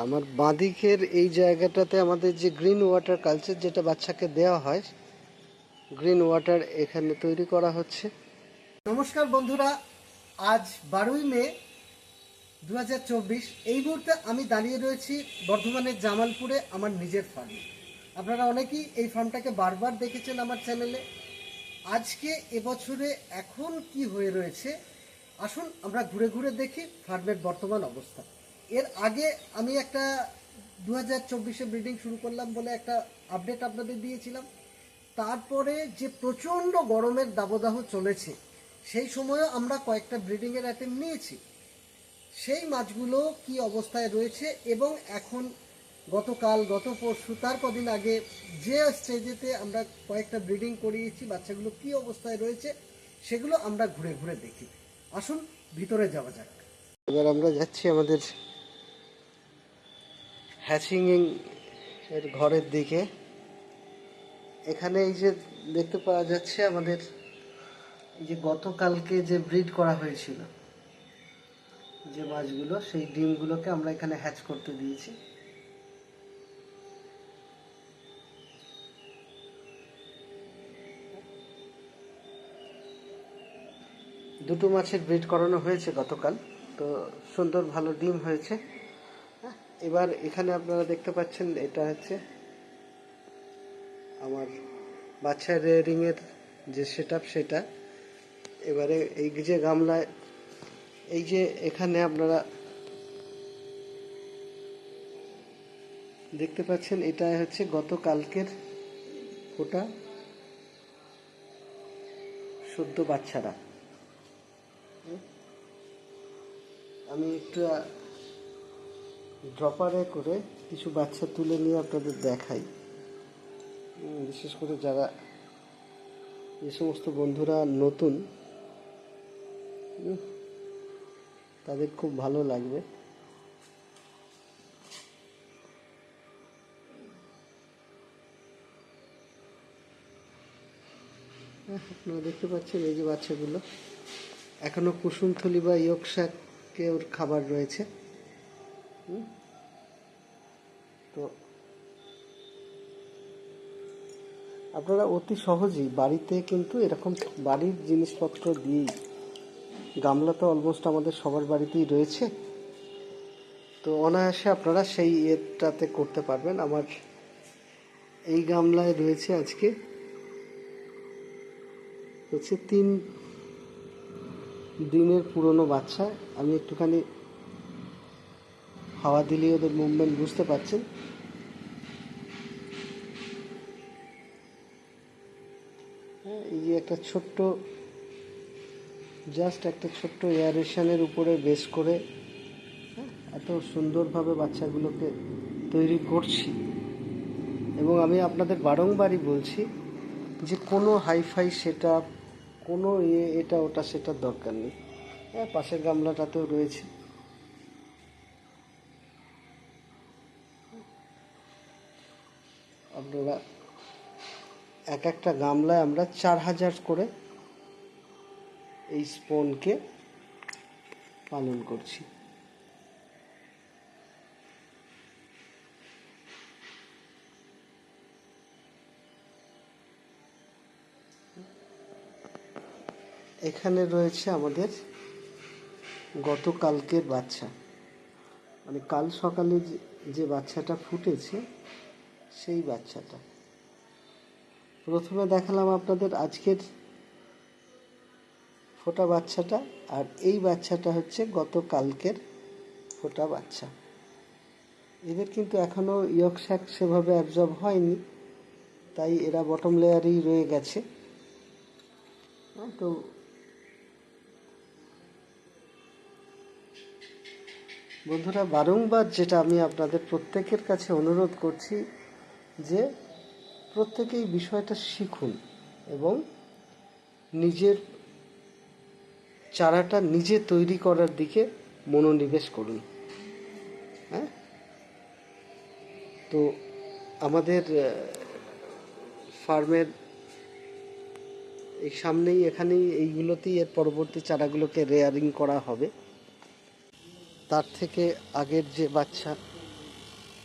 আমার বাঁদিকের এই জায়গাটাতে আমাদের যে গ্রিন ওয়াটার কালচার যেটা বাচ্চাকে দেওয়া হয় গ্রিন ওয়াটার এখানে তৈরি করা হচ্ছে। নমস্কার বন্ধুরা, আজ বারোই মে দু হাজার চব্বিশ। এই মুহূর্তে আমি দাঁড়িয়ে রয়েছি বর্ধমানের জামালপুরে, আমার নিজের ফার্মে আপনারা অনেকেই এই ফার্মটাকে বারবার দেখেছেন আমার চ্যানেলে আজকে এবছরে এখন কি হয়ে রয়েছে, আসুন আমরা ঘুরে ঘুরে দেখি ফার্মের বর্তমান অবস্থা। এর আগে আমি একটা দু হাজার চব্বিশে ব্রিডিং শুরু করলাম বলে একটা আপডেট আপনাদের দিয়েছিলাম। তারপরে যে প্রচণ্ড গরমের দাবদাহ চলেছে, সেই সময়ও আমরা কয়েকটা ব্রিডিংয়ের অ্যাটেম্প নিয়েছি। সেই মাছগুলো কি অবস্থায় রয়েছে এবং এখন গতকাল, গত পরশু, তার কদিন আগে যে স্টেজেতে আমরা কয়েকটা ব্রিডিং করিয়েছি, বাচ্চাগুলো কি অবস্থায় রয়েছে, সেগুলো আমরা ঘুরে ঘুরে দেখি। আসুন, ভিতরে যাওয়া যাক। এবার আমরা যাচ্ছি আমাদের হ্যাচিং এর ঘরের দিকে। এখানে এই যে দেখতে পাওয়া যাচ্ছে আমাদের এই যে গতকালকে যে ব্রিড করা হয়েছিল যে মাছগুলো সেই ডিমগুলোকে আমরা এখানে হ্যাচ করতে দিয়েছি। দুটো মাছের ব্রিড করানো হয়েছে গতকাল। তো সুন্দর ভালো ডিম হয়েছে। হ্যাঁ, এবার এখানে আপনারা দেখতে পাচ্ছেন এটা হচ্ছে আমার বাচ্চা রেয়ারিং এর যে সেট সেটা। এবারে এই যে গামলায়, এই যে এখানে আপনারা দেখতে পাচ্ছেন এটা হচ্ছে গতকালকের ফোটা সদ্য বাচ্চারা। আমি একটু ড্রপারে করে কিছু বাচ্চা তুলে নিয়ে আপনাদের দেখাই। বিশেষ করে যারা যে সমস্ত বন্ধুরা নতুন তাদের খুব ভালো লাগবে। হ্যাঁ, আপনারা দেখতে পাচ্ছেন এই যে বাচ্চাগুলো। এখনও কুসুমথলি বা ইয়কশাকে ওর খাবার রয়েছে? তো আপনারা অতি সহজেই বাড়িতে কিন্তু এরকম বাড়ির জিনিসপত্র দিয়েই গামলা তো অলমোস্ট আমাদের সবার বাড়িতেই রয়েছে। তো অনায়াসে আপনারা সেই এটাতে করতে পারবেন। আমার এই গামলায় রয়েছে আজকে হচ্ছে তিন দিনের পুরনো বাচ্চা। আমি একটুখানি হাওয়া দিলে ওদের মুভমেন্ট বুঝতে পারছেন। হ্যাঁ, এই যে একটা ছোট্ট জাস্ট একটা ছোট্ট এয়ারেশনের উপরে বেস করে হ্যাঁ, এত সুন্দরভাবে বাচ্চাগুলোকে তৈরি করছি। এবং আমি আপনাদের বারংবারই বলছি যে কোনো হাইফাই সেট কোনো ইয়ে এটা ওটা সেটার দরকার নেই। হ্যাঁ পাশের গামলাটাতেও রয়েছে আপনারা এক একটা গামলায় আমরা চার হাজার করে এই স্পনকে পালন করছি। এখানে রয়েছে আমাদের গতকালকের বাচ্চা। মানে কাল সকালে যে- বাচ্চাটা ফুটেছে, সেই বাচ্চাটা। প্রথমে দেখালাম আপনাদের আজকের ফোটা বাচ্চাটা আর এই বাচ্চাটা হচ্ছে গতকালকের ফোটা বাচ্চা। এদের কিন্তু এখনও ইয়কশাক সেভাবে অ্যাবজর্ব হয়নি তাই এরা বটম লেয়ারেই রয়ে গেছে। হ্যাঁ, তো বন্ধুরা বারংবার যেটা আমি আপনাদের প্রত্যেকের কাছে অনুরোধ করছি যে প্রত্যেকেই বিষয়টা শিখুন এবং নিজের চারাটা নিজে তৈরি করার দিকে মনোনিবেশ করুন। হ্যাঁ? তো আমাদের ফার্মের এই সামনেই, এখানেই, এইগুলোতেই এর পরবর্তী চারাগুলোকে রেয়ারিং করা হবে। তার থেকে আগের যে বাচ্চা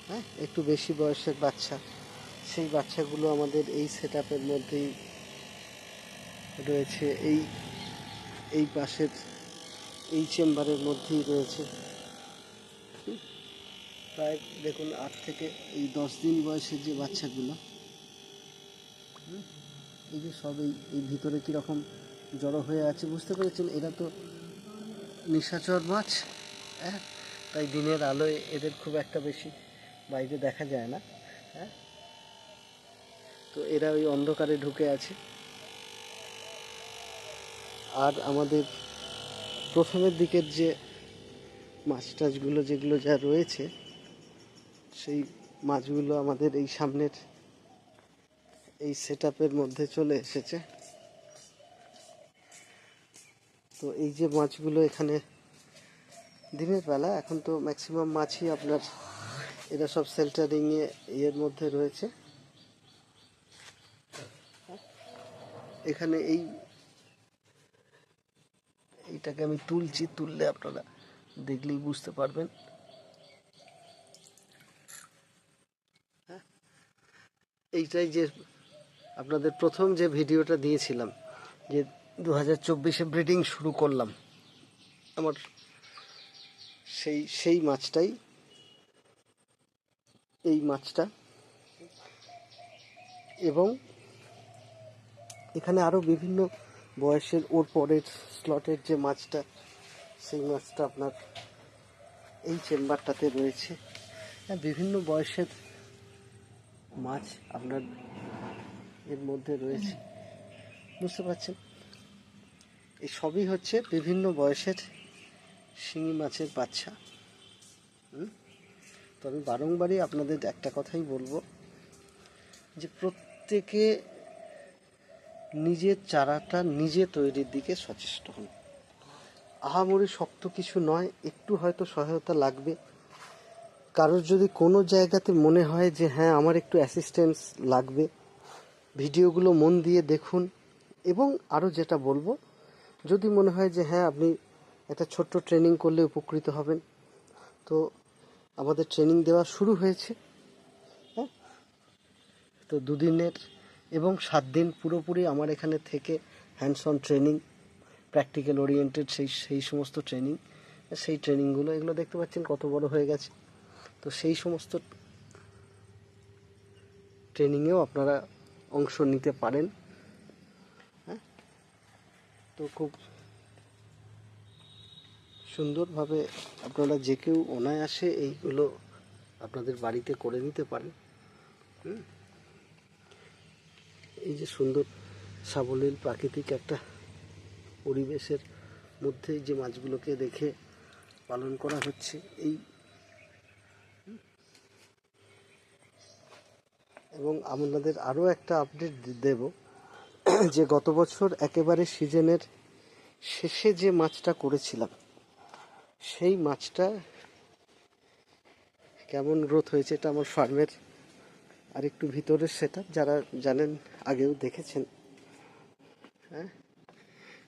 হ্যাঁ একটু বেশি বয়সের বাচ্চা সেই বাচ্চাগুলো আমাদের এই সেট আপের মধ্যেই রয়েছে। এই এই পাশের, এই চেম্বারের মধ্যেই রয়েছে। প্রায় দেখুন আট থেকে এই দশ দিন বয়সের যে বাচ্চাগুলো এই যে সব এই এই ভিতরে কীরকম জড়ো হয়ে আছে বুঝতে পেরেছেন? এরা তো নিশাচর মাছ হ্যাঁ? তাই দিনের আলোয় এদের খুব একটা বেশি বাইরে দেখা যায় না হ্যাঁ? তো এরা ওই অন্ধকারে ঢুকে আছে। আর আমাদের প্রথমের দিকের যে মাছ টাছগুলো যেগুলো যা রয়েছে, সেই মাছগুলো আমাদের এই সামনের এই সেট মধ্যে চলে এসেছে। তো এই যে মাছগুলো এখানে দিনের বেলা, এখন তো ম্যাক্সিমাম মাছই আপনার, এরা সব সেল্টারিংয়ে ইয়ের মধ্যে রয়েছে। এখানে এই, এইটাকে আমি তুলছি, তুললে আপনারা দেখলেই বুঝতে পারবেন হ্যাঁ? এইটাই যে আপনাদের প্রথম যে ভিডিওটা দিয়েছিলাম, যে দু হাজার চব্বিশে ব্রিডিং শুরু করলাম, আমার সেই সেই মাছটাই, এই মাছটা, এবং এখানে আরও বিভিন্ন বয়সের ওর পরের স্লটের যে মাছটা, সেই মাছটা আপনার এই চেম্বারটাতে রয়েছে। হ্যাঁ বিভিন্ন বয়সের মাছ আপনার এর মধ্যে রয়েছে। বুঝতে পারছেন? এই সবই হচ্ছে বিভিন্ন বয়সের শিঙি মাছের বাচ্চা? তো আমি বারংবারই আপনাদের একটা কথাই বলব যে প্রত্যেকে নিজের চারাটা নিজে তৈরির দিকে সচেষ্ট হন। আহামরি শক্ত কিছু নয়, একটু হয়তো সহায়তা লাগবে। কারোর যদি কোনো জায়গাতে মনে হয় যে হ্যাঁ আমার একটু অ্যাসিস্ট্যান্স লাগবে, ভিডিওগুলো মন দিয়ে দেখুন। এবং আরও যেটা বলব, যদি মনে হয় যে হ্যাঁ আপনি একটা ছোট্ট ট্রেনিং করলে উপকৃত হবেন। তো আমাদের ট্রেনিং দেওয়া শুরু হয়েছে। হ্যাঁ? তো দুদিনের এবং সাত দিন পুরোপুরি আমার এখানে থেকে hands on training practical oriented সেই সেই সমস্ত ট্রেনিং সেই ট্রেনিংগুলো এগুলো দেখতে পাচ্ছেন কত বড় হয়ে গেছে। তো সেই সমস্ত ট্রেনিংয়েও আপনারা অংশ নিতে পারেন। হ্যাঁ? তো খুব সুন্দরভাবে আপনারা যে কেউ অনায়াসে এইগুলো আপনাদের বাড়িতে করে নিতে পারেন। হুম। এই যে সুন্দর সাবলীল প্রাকৃতিক একটা পরিবেশের মধ্যে যে মাছগুলোকে রেখে পালন করা হচ্ছে, এই এবং আপনাদের আরও একটা আপডেট দেব, যে গত বছর একেবারে সিজনের শেষে যে মাছটা করেছিলাম, সেই মাছটা কেমন গ্রোথ হয়েছে এটা আমার ফার্মের আর একটু ভিতরের সেটা যারা জানেন, আগেও দেখেছেন। হ্যাঁ?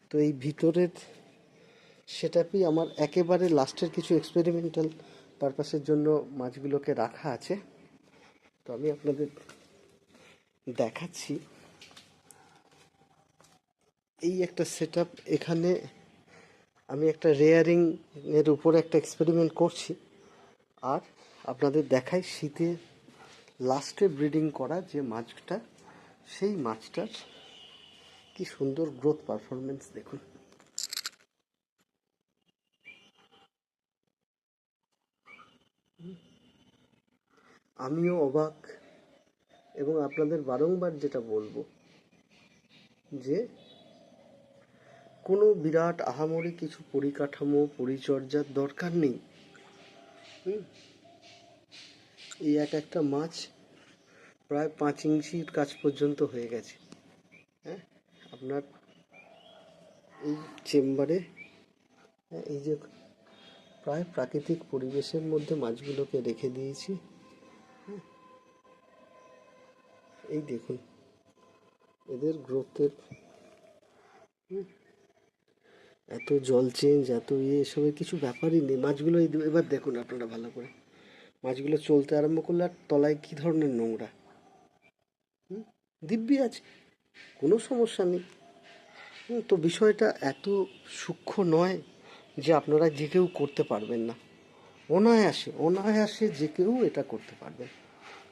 তো এই ভিতরের সেটাপই আমার একেবারে লাস্টের কিছু এক্সপেরিমেন্টাল পারপাসের জন্য মাছগুলোকে রাখা আছে। তো আমি আপনাদের দেখাচ্ছি। এই একটা সেট এখানে আমি একটা রেয়ারিং এর উপরে একটা এক্সপেরিমেন্ট করছি। আর আপনাদের দেখাই শীতে লাস্টে ব্রিডিং করা যে মাছটা, সেই মাছটার কি সুন্দর গ্রোথ পারফরমেন্স দেখুন। আমিও অবাক এবং আপনাদের বারংবার যেটা বলব যে, কোনো বিরাট আহামরি কিছু পরিকাঠামো, পরিচর্যার দরকার নেই। হুম? এই এক একটা মাছ প্রায় পাঁচ ইঞ্চির কাছ পর্যন্ত হয়ে গেছে। হ্যাঁ? আপনার এই চেম্বারে হ্যাঁ, এই যে প্রায় প্রাকৃতিক পরিবেশের মধ্যে মাছগুলোকে রেখে দিয়েছি। হ্যাঁ। এই দেখুন এদের গ্রোথের এত জল চেঞ্জ এত ইয়ে এসবের কিছু ব্যাপারই নেই। মাছগুলো এবার দেখুন আপনারা ভালো করে। মাছগুলো চলতে আরম্ভ করলে আর তলায় কী ধরনের নোংরা? দিব্যি আছে কোনো সমস্যা নেই। তো বিষয়টা এত সূক্ষ্ম নয় যে আপনারা যে কেউ করতে পারবেন না। অনায়াসে অনায়াসে যে কেউ এটা করতে পারবেন।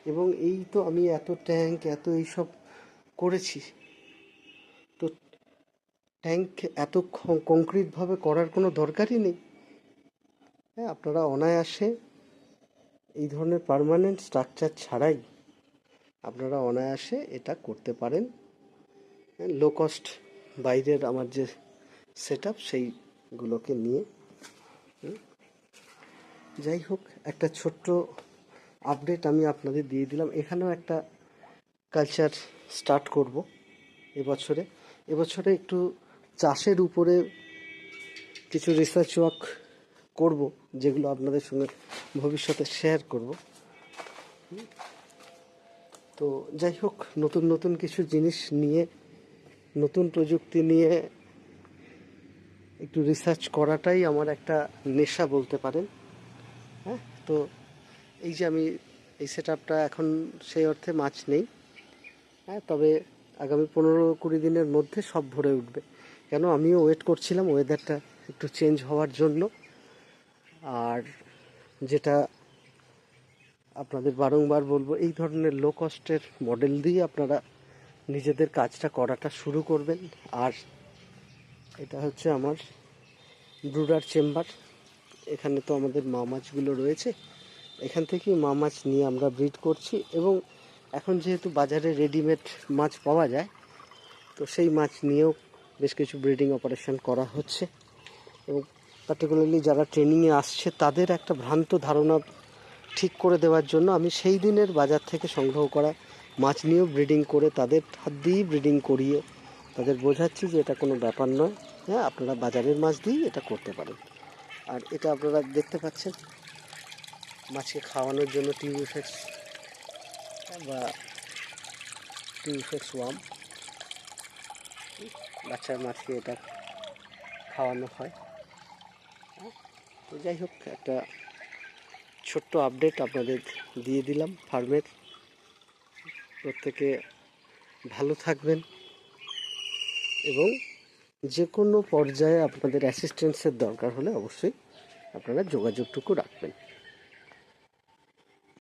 এবং এই তো আমি এত ট্যাঙ্ক, এত এইসব করেছি। তো ট্যাঙ্ক এত কংক্রিটভাবে করার কোনো দরকারই নেই। হ্যাঁ আপনারা অনায়াসে এই ধরনের পার্মানেন্ট স্ট্রাকচার ছাড়াই আপনারা অনায়াসে এটা করতে পারেন। লো কস্ট বাইরের আমার যে সেট আপ সেইগুলোকে নিয়ে। যাই হোক, একটা ছোট্ট আপডেট আমি আপনাদের দিয়ে দিলাম। এখানেও একটা কালচার স্টার্ট করব এবছরে। এবছরে একটু চাষের উপরে কিছু রিসার্চ ওয়ার্ক করব, যেগুলো আপনাদের সঙ্গে ভবিষ্যতে শেয়ার করব। তো যাই হোক, নতুন নতুন কিছু জিনিস নিয়ে, নতুন প্রযুক্তি নিয়ে একটু রিসার্চ করাটাই আমার একটা নেশা বলতে পারেন। হ্যাঁ তো এই যে আমি এই সেট আপটা এখন সেই অর্থে মাছ নেই। হ্যাঁ তবে আগামী পনেরো কুড়ি দিনের মধ্যে সব ভরে উঠবে। কেন? আমিও ওয়েট করছিলাম ওয়েদারটা একটু চেঞ্জ হওয়ার জন্য। আর যেটা আপনাদের বারংবার বলব, এই ধরনের লো কস্টের মডেল দিয়ে আপনারা নিজেদের কাজটা করাটা শুরু করবেন। আর এটা হচ্ছে আমার ব্রুডার চেম্বার। এখানে তো আমাদের মা মাছগুলো রয়েছে। এখান থেকেই মা মাছ নিয়ে আমরা ব্রিড করছি এবং এখন যেহেতু বাজারে রেডিমেড মাছ পাওয়া যায়, তো সেই মাছ নিয়েও বেশ কিছু ব্রিডিং অপারেশন করা হচ্ছে। এবং পার্টিকুলারলি যারা ট্রেনিংয়ে আসছে তাদের একটা ভ্রান্ত ধারণা ঠিক করে দেওয়ার জন্য আমি সেই দিনের বাজার থেকে সংগ্রহ করা মাছ নিয়েও ব্রিডিং করে তাদের হাত দিয়েই ব্রিডিং করিয়ে তাদের বোঝাচ্ছি যে এটা কোনো ব্যাপার নয়। হ্যাঁ আপনারা বাজারের মাছ দিয়েই এটা করতে পারেন। আর এটা আপনারা দেখতে পাচ্ছেন মাছকে খাওয়ানোর জন্য টিউবিফেক্স বা টিউবিফেক্স ওয়াম বাচ্চার মাছকে এটা খাওয়ানো হ্যাঁ, তো যাই হোক, একটা ছোট্ট আপডেট আপনাদের দিয়ে দিলাম ফার্মের। প্রত্যেকে ভালো থাকবেন এবং যে কোনো পর্যায়ে আপনাদের অ্যাসিস্ট্যান্সের দরকার হলে অবশ্যই আপনারা যোগাযোগটুকু রাখবেন।